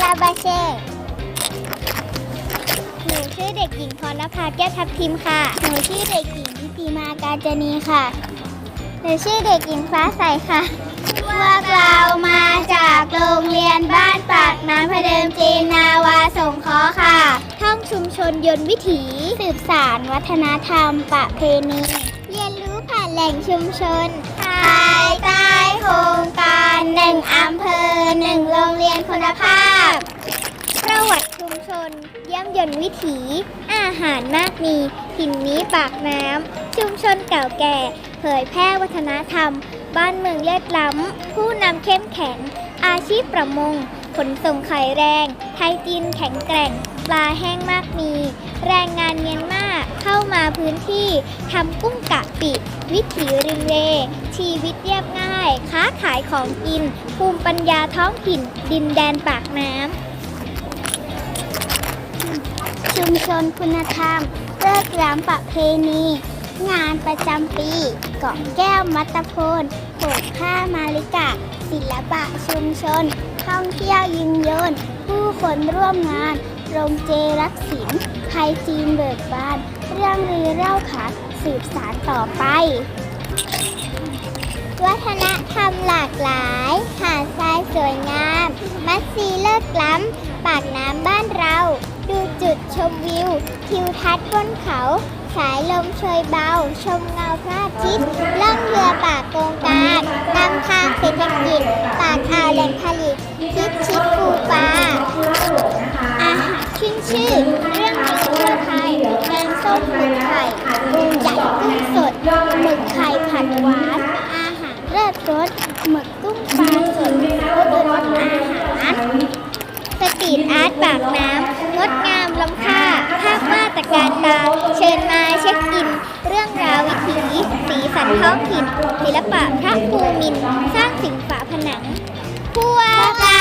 กาลาบาเช่หนูชื่อเด็กหญิงพรณภาแก้วทับทิมค่ะ หนูชื่อเด็กหญิงทิติมากาญจนีค่ะ หนูชื่อเด็กหญิงฟ้าใสค่ะพวกเรามาจากโรงเรียนบ้านปากน้ำพะเดิมจีนนาวาสงเคราะห์ค่ะ ท่องชุมชนยนต์วิถี สืบสารวัฒนธรรมประเพณี เรียนรู้ผ่านแหล่งชุมชนภายใต้โครงการ หนึ่งอำเภอหนึ่งโรงเรียนคุณภาพ ประวัติชุมชน เยี่ยมยนต์วิถี อาหารมากมีถิ่นนี้ปากน้ำ ชุมชนเก่าแก่ เผยแพร่วัฒนธรรม บ้านเมืองเลือดล้ำ ผู้นำเข้มแข็ง อาชีพประมง นส่งไข่แรง ไทยจีนแข็งแกร่ง ปลาแห้งมากมี แรงงานเมียนมาเข้ามาพื้นที่ทำกุ้งกะปิ วิถีริมเรชีวิตเรียบง่าย ค้าขายของกิน ภูมิปัญญาท้องถิ่น ดินแดนปากน้ำ ชุมชนคุณธรรมเลิกล้ำประเพณี งานประจำปีเกาะแก้วมัตตพลโขกผ้ามาลิกะศิลปะชุมชน ท่องเที่ยวยิงยนผู้คนร่วมงานโรงเจรักศิลป์ไทยจีนเบิกบาน เรื่องลือเล่าขานสืบสารต่อไป วัฒนธรรมหลากหลาย หาดทรายสวยงาม มัสซีเลิศล้ำ ปากน้ำบ้านเรา ดูจุดชมวิว ทิวทัศน์บนเขา สายลมเชยเบา ชมเงาพระอาทิตย์ล่องเรือปากโกงก ชื่อ เรื่องจริงทั่วไทยแกงส้มหมึกไข่ปูใหญ่กุ้งสดหมึกไข่ผัดหวาน อาหารเลิศรสหมึกกุ้งปลาสดรสรสอาหารสตรีทอาร์ตปากน้ำงดงามล้ำค่าภาพวาดตะการตา เชิญมาเช็คอิน เรื่องราววิถีสีสันท้องถิ่นศิลปะพระภูมิน สร้างสิ่งฝาผนังพวกเรา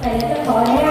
แต่เดี๋จะขออนุญ